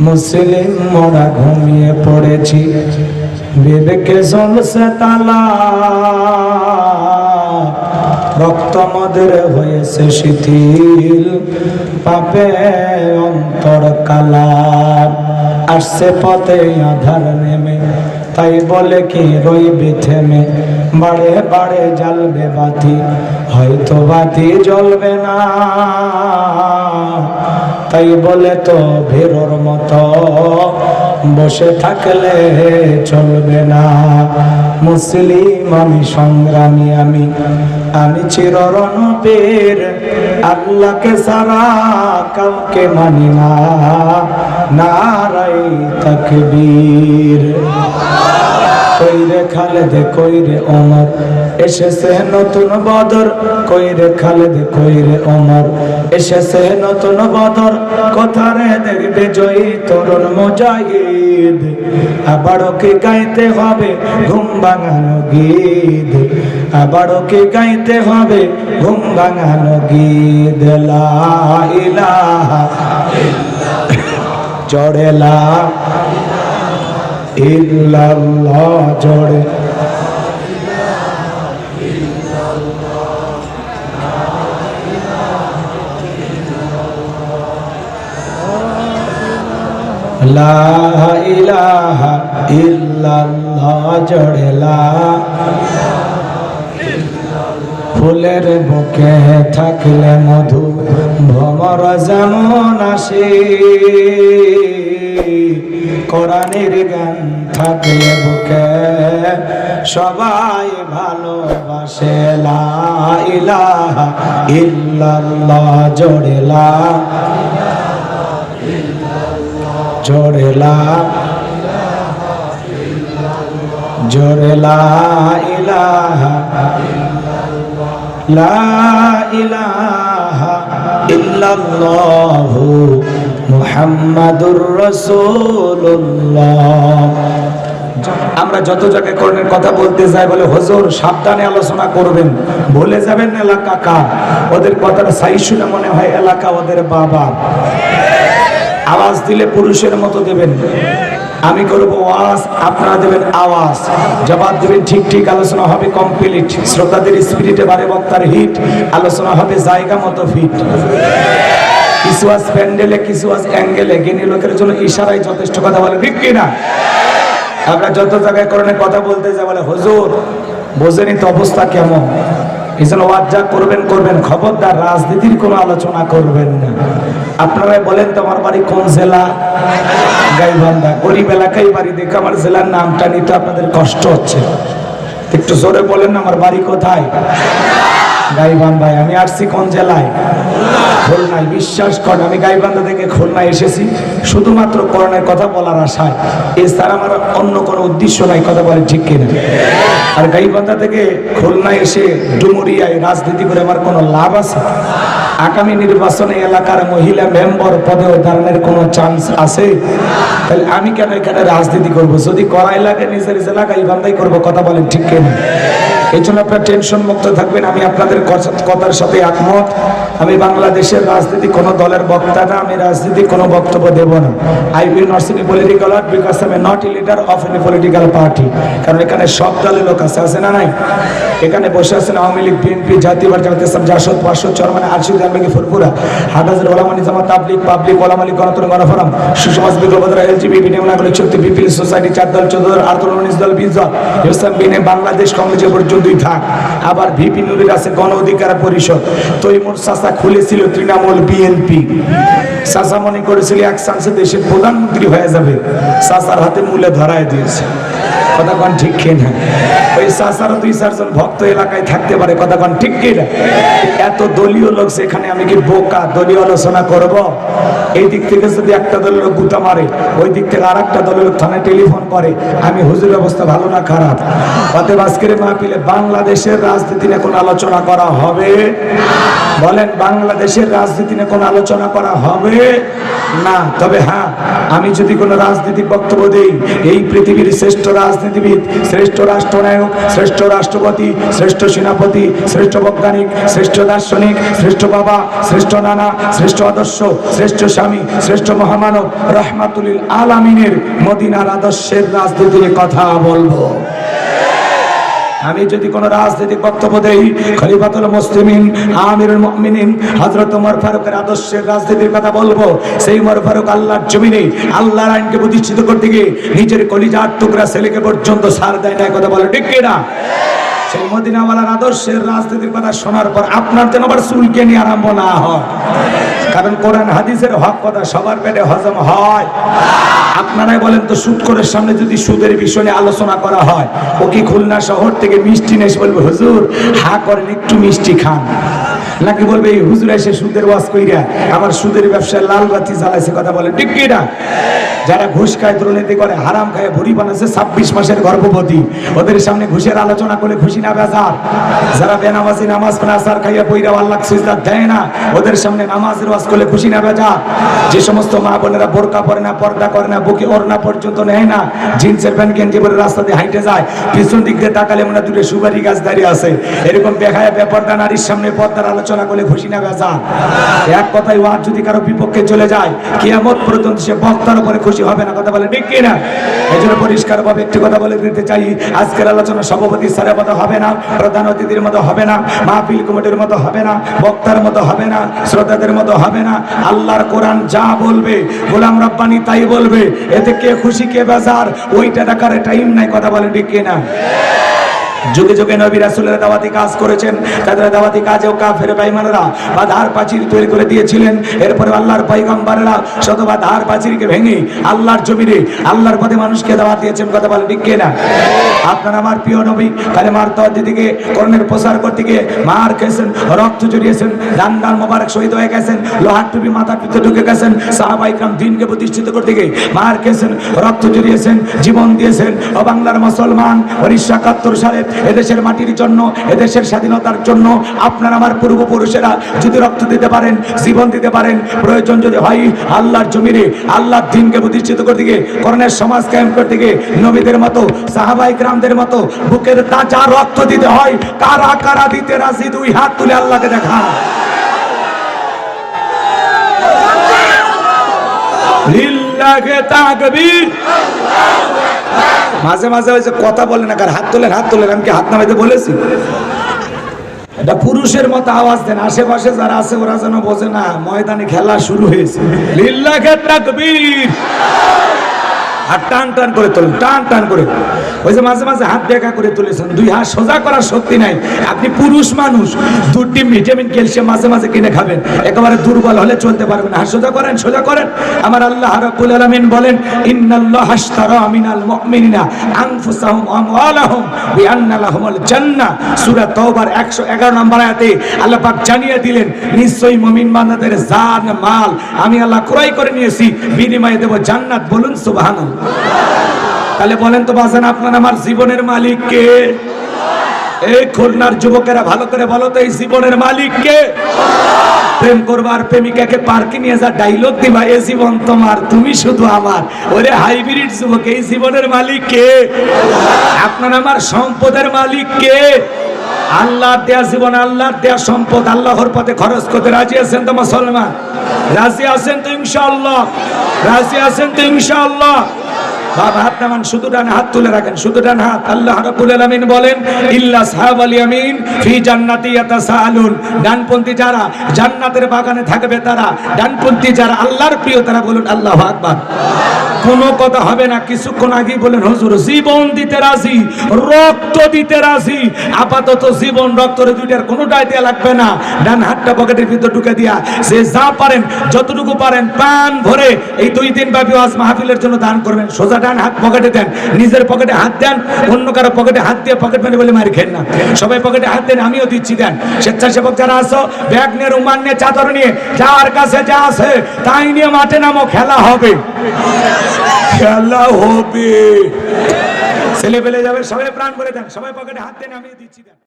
মুসলিম মোরা ঘুমিয়ে পড়েছি। বিবেকে জ্বলছে তালা। রক্ত মদের হয়েছে শিথিল। পাপে অন্তর কালা আসছে পথে আধার নেমে। তাই বলে কি রইবে থেমে। বাড়ে বাড়ে জ্বালবে বাতি। হয়তো বাতি জ্বলবে না। তাই বলে তো ভেরোর মতো। বসে থাকলে চলবে না। মুসলিম আমি, সংগ্রামী আমি। আমি চিররণ চিররণবীর, আল্লাহকে সারা কাউকে মানি না। নারাই তাকবীর। কইরে খালেদে, কইরে ওমর এসেছে নতুন বদর, কইরে খালেদে, কইরে ওমর। এসেছে নতুন বদর, কোথারে দেখবে জয়ী তরুণ মুজাহিদ। আবারও কি গাইতে হবে ঘুম ভাঙানো গীত? আবারও কি গাইতে হবে ঘুম ভাঙানো গীত? লা ইলাহা জড়ে লা ইল্লাল্লাহ জড়ে লা ইলাহা ফুলের বুকে থাকলে মধু ভমর যেমন আসে কোরআনের গান থাকলে বুকে সবাই ভালোবাসে। লা ইলাহা ইল্লাল্লাহ জোড়ে লা। জোড়ে লা জোড়ে লা ইলাহা লা ইলাহা মুহাম্মাদুর রাসূলুল্লাহ। আমরা যত জায়গায় কথা বলতে যাই, বলে, হুজুর, সাবধানে আলোচনা করবেন। ভুলে যাবেন, এলাকা কার? ওদের কথাটা সাই শুনে মনে হয়, এলাকা ওদের বাবা আওয়াজ দিলে পুরুষের মতো দেবেন। আমি করব ওয়াজ আপনারা দেবেন আওয়াজ। জবাব দেবেন, ঠিক ঠিক, আলোচনা হবে কমপ্লিট শ্রোতাদের স্পিরিটে বারে বক্তার হিট আলোচনা হবে জায়গা মতো ফিট কিছু আজ প্যান্ডেলে, কিছু আজ অ্যাঙ্গেলে, জ্ঞানী লোকের জন্য ইশারায় যথেষ্ট কথা বলে, ঠিক কিনা? আমরা যত জায়গায় করণে কথা বলতে যাই, বলে, হুজুর, বোঝেনি তো অবস্থা কেমন? এই জন্য যা করবেন করবেন। খবরদার, রাজনীতির কোনো আলোচনা করবেন না। আপনারাই বলেন তো, আমার বাড়ি কোন জেলা? গাইবান্ধা, গরিব এলাকায় বাড়ি দেখে আমার জেলার নামটা নিতে আপনাদের কষ্ট হচ্ছে। একটু জোরে বলেন, আমার বাড়ি কোথায়? গাইবান্ধায়, আমি আসছি কোন জেলায়? খুলনায় বিশ্বাস করেন আমি গাইবান্ধা থেকে খুলনায় এসেছি। শুধুমাত্র করোনার কথা বলার আশায়। এছাড়া আমার অন্য কোনো উদ্দেশ্য নাই, কথা বলে ঠিক কিনা। আর গাইবান্ধা থেকে খুলনায় এসে ডুমুরিয়ায় রাজনীতি করে আমার কোনো লাভ আছে? আগামী নির্বাচনে এলাকার মহিলা মেম্বার পদে দাঁড়ানোর কোনো চান্স আছে? তাহলে আমি কেন এখানে রাজনীতি করব? যদি করাই লাগে, নিজের এলাকায় বান্ধাই করব, কথা বলেন ঠিক কিনা? এই জন্য আপনার টেনশন মুক্ত থাকবেন, আমি আপনাদের কথার সাথে একমত। আমি বাংলাদেশের রাজনীতি কোনো দলের বক্তা না, আমি রাজনীতি কোনো বক্তব্য দেব না। I will not sing political art because I not a leader of any political party কারণ এখানে সব দলের লোক আছে আছে না নাই? এখানে বসে আছেন আওয়ামী লীগ বিএনপি জাতীয় জামাত ইসলাম, জাসদ পার্শ্বদ চরমানে আরশিদ আলমেগি ফুরপুরা হাটাজের ওলামানি জামাত, তাবলিগ, পাবলিক, ওলামালি, গণতন্ত্র, গণফোরাম সুসমাজ বিগ্রবদরা এলজিবি বিনিয়োগ নাগরিক শক্তি, বিপিএল, সোসাইটি, চার দল, চোদ্দ দল আট উনিশ দল, বিশ দল, ইসলাম বিনে বাংলাদেশ কংগ্রেসের পর্যন্তই থাক। আবার ভিপি নুরের আছে গণ অধিকার পরিষদ। তৈমুর চাষা খুলেছিল তৃণমূল বিএনপি চাষা মনে করেছিল এক চান্সে দেশের প্রধানমন্ত্রী হয়ে যাবে। চাষার হাতে মূলে ধরায় দিয়েছে। কথা ঠিক কিনা? ওই চাষার দুই চারজন ভক্ত এলাকায় থাকতে পারে কথা ঠিক কিনা? এত দলীয় লোক সেখানে, আমি কি বোকা দলীয় আলোচনা করব? এই দিক থেকে যদি একটা দলের লোক গুতা মারে, ওই দিক থেকে আর একটা দলের লোক থানায় টেলিফোন করে, আমি হুজুর অবস্থা ভালো না খারাপ? অতএব আজকের মাহফিলে বাংলাদেশের রাজনীতি নিয়ে কোনো আলোচনা করা হবে? বলেন, বাংলাদেশের রাজনীতি নিয়ে কোনো আলোচনা করা হবে? না, তবে হ্যাঁ আমি যদি কোনো রাজনীতিক বক্তব্য দিই, এই পৃথিবীর শ্রেষ্ঠ রাজনীতি রাজনীতিবিদ, শ্রেষ্ঠ রাষ্ট্রনায়ক, শ্রেষ্ঠ রাষ্ট্রপতি, শ্রেষ্ঠ সেনাপতি, শ্রেষ্ঠ বৈজ্ঞানিক, শ্রেষ্ঠ দার্শনিক, শ্রেষ্ঠ বাবা, শ্রেষ্ঠ নানা, শ্রেষ্ঠ আদর্শ, শ্রেষ্ঠ স্বামী, শ্রেষ্ঠ মহামানব রহমাতুলিল আলামিনের মদিনার আদর্শের রাজনীতির কথা বলব। আমি যদি কোন রাজনৈতিক বক্তব্য দেই, খলিফাতুল মুসলিমিন, আমিরুল মুমিনিন, হযরত ওমর ফারুকের আদর্শের রাজনীতির কথা বলব, সেই ওমর ফারুক আল্লাহর জমিনে আল্লাহর আইনকে প্রতিষ্ঠিত করতে গিয়ে নিজের কলিজার টুকরা ছেলেকে পর্যন্ত সার দেয় না কথা বলে ঠিক কিনা? সেই মদিনাওয়ালার আদর্শের রাজনীতির কথা শোনার পর আপনার যেন আবার চুলকে নিয়ে আরম্ভ না হয়। কারণ কোরআন হাদিসের হক কথা সবার পেটে হজম হয়। আপনারাই বলেন তো সুদ করের সামনে যদি সুদের বিষয়ে আলোচনা করা হয়, ও কি খুলনা শহর থেকে মিষ্টি নেই বলবে, হুজুর, হা করেন, একটু মিষ্টি খান। নাকি বলবে, এই হুজুর এসে সুদের ওয়াজ কইরা আমার সুদের ব্যবসায় লাল বাতি জ্বালাইছে? কথা বলে ঠিক কি না? যারা ঘুষ খায়, দুর্নীতি করে, হারাম খায় ভুড়ি বানাচ্ছে ছাব্বিশ মাসের গর্ভবতী। ওদের সামনে ঘুষের আলোচনা করে খুশি না বেজার? যারা বেনামাজি নামাজ নাসার খাইয়া বইরা আল্লাহ সিজদা দেয় না, ওদের সামনে নামাজের ওয়াজ করলে খুশি না বেজার? যে সমস্ত মা বোনেরা বোরকা পরে না, পর্দা করে না, বুকে ওড়না পর্যন্ত নেয় না, জিন্সের প্যান্ট গেঞ্জি পরে রাস্তা দিয়ে হাইটে যায়, পিছন দিক দিয়ে তাকালে মনে দূরে সুপারি গাছ দাঁড়িয়ে আছে। এরকম বেখায় বেপর্দা নারীর সামনে পর্দার আলোচনা করলে খুশি না বেজার এক কথায় ওয়াজ যদি কারও বিপক্ষে চলে যায়, কিয়ামত পর্যন্ত সে বক্তার উপরে খুশি হবে না, কথা বলে ঠিক কিনা? এই জন্য পরিষ্কার ভাবে একটি কথা বলে দিতে চাই, আজকের আলোচনা সভাপতি স্যারের মতো হবে না, প্রধান অতিথির মতো হবে না, মাহফিল কমিটির মতো হবে না, বক্তার মতো হবে না, শ্রোতাদের মতো হবে না, আল্লাহর কোরআন যা বলবে, গোলাম রব্বানি তাই বলবে, এতে কে খুশি, কে বেজার, ওইটা দেখার টাইম নাই, কথা বলে ঠিক কিনা? যুগে যুগে নবী রাসূলের দাওয়াতি কাজ করেছেন, তাদের দাওয়াতি কাজেও কাফের বেঈমানরা বাধার প্রাচীর তৈরি করে দিয়েছিলেন। এরপরে আল্লাহর পয়গম্বররা শতবা ধার প্রাচীরকে ভেঙে আল্লাহর জমিনে, আল্লাহর পথে মানুষকে দাওয়াত দিয়েছেন। কথা বলে ঠিক না আপনার আমার প্রিয় নবী কালেমার তওয়াদি দিকে, কর্ণের প্রসার করতে গিয়ে মার খেয়েছেন, রক্ত জড়িয়েছেন রান্নার মোবারক শহীদ হয়ে গেছেন, লোহার টুপি মাথার পিছনে ঢুকে গেছেন সাহাবা ইকরাম দিনকে প্রতিষ্ঠিত করতে গিয়ে মার খেয়েছেন, রক্ত জড়িয়েছেন, জীবন দিয়েছেন। ও বাংলার মুসলমান উনিশশো একাত্তর সালে এদেশের মাটির জন্য, এদেশের স্বাধীনতার জন্য আপনার আমার পূর্বপুরুষেরা যদি রক্ত দিতে পারেন, জীবন দিতে পারেন, প্রয়োজন যদি হয়, আল্লাহর জমিনে, আল্লাহর দিনকে প্রতিষ্ঠিত করতে গিয়ে করণের সমাজ কায়েম করতে গিয়ে, নবীদের মতো, সাহাবাই গ্রামদের মতো, বুকের তাজা রক্ত দিতে হয়, কারা কারা দিতে রাজি, দুই হাত তুলে আল্লাহকে দেখা। তাকবীর। মাঝে মাঝে ওই যে কথা বলে না কার হাত তোলেন হাত তোলেন আমি কি হাত নামাইতে বলেছি? এটা পুরুষের মতো আওয়াজ দেন আশেপাশে যারা আছে ওরা যেন বোঝে না ময়দানে খেলা শুরু হয়েছে। লিল্লাহে তাকবীর। আর টান টান করে তোলেন, টান টান করে। ওই যে মাঝে মাঝে হাত দেখা করে তুলেছেন। দুই হাত সোজা করার শক্তি নাই। আপনি পুরুষ মানুষ, দুটি ভিটামিন, ক্যালসিয়াম মাঝে মাঝে কিনে খাবেন। একেবারে দুর্বল হলে চলতে পারবেন হাত সোজা করেন সোজা করেন। আমার আল্লাহ রাব্বুল আলামিন বলেন, ইন্নাল্লাহ হাশতারা মিনাল মুমিনিনা আনফুসাহুম ওয়া আমওয়ালাহুম বিআন্না লাহুমুল জান্নাহ। সূরা তওবার 111 নম্বর আয়াতে আল্লাহ পাক জানিয়ে দিলেন, নিশ্চয়ই মুমিন বান্দাদের জান, মাল আমি আল্লাহ ক্রয় করে নিয়েছি। বিনিময়ে দেব জান্নাত। বলুন, সুবহানাল্লাহ। তাহলে বলেন তো বাজান, আপনার আমার জীবনের মালিক কে? এই খুলনার যুবকেরা ভালো করে বলো তো, এই জীবনের মালিক কে? প্রেম করবার প্রেমিকাকে পার্কে নিয়ে যা ডাইলগ দিবা, এ জীবন তোমার, তুমি শুধু আমার। ওরে হাইব্রিড যুবক, এই জীবনের মালিক কে? আপনার আমার সম্পদের মালিক কে? আল্লাহর দেয়া জীবন, আল্লাহর দেয়া সম্পদ, আল্লাহর পথে খরচ করতে রাজি আছেন তো মুসলমান? রাজি আছেন তো ইনশাআল্লাহ? রাজি আছেন তো ইনশাআল্লাহ? হাত ডান হাত তুলে রাখেন ডান হাত। আল্লাহ বলেন ডানপন্থী যারা জান্নাতের বাগানে থাকবে তারা, ডানপন্থী যারা আল্লাহর প্রিয়, তারা বলুন, আল্লাহ আকবার। কোনো কথা হবে না, কিছুক্ষণ আগে বলেন, হুজুর, জীবন দিতে রাজি, রক্ত দিতে রাজি। আপাতত জীবন রক্তরে দুইটার কোনোটাই দেয়া লাগবে না। ডান হাতটা পকেটের ভিতর ঢুকে দিয়া যে যা পারেন, যতটুকু পারেন, প্রাণ ভরে এই দুই দিন ব্যাপী ওয়াজ মাহফিলের জন্য দান করবেন। সোজা ডান হাত পকেটে দেন, নিজের পকেটে হাত দেন, অন্য কারও পকেটে হাত দিয়ে পকেট মেরে বলে মারি খেন না। সবাই পকেটে হাত দেন, আমিও দিচ্ছি, দেন। স্বেচ্ছাসেবক যারা আসো ব্যাগ নিয়ে, রুমাল নিয়ে, চাদর নিয়ে, যার কাছে যা আছে, তাই নিয়ে মাঠে নামো, খেলা হবে। খেলা হবে। ছেলে পেলে যাবে, সবাই প্রাণ করে দেন, সবাই পকেটে হাত দেন আমি দিচ্ছি দেন।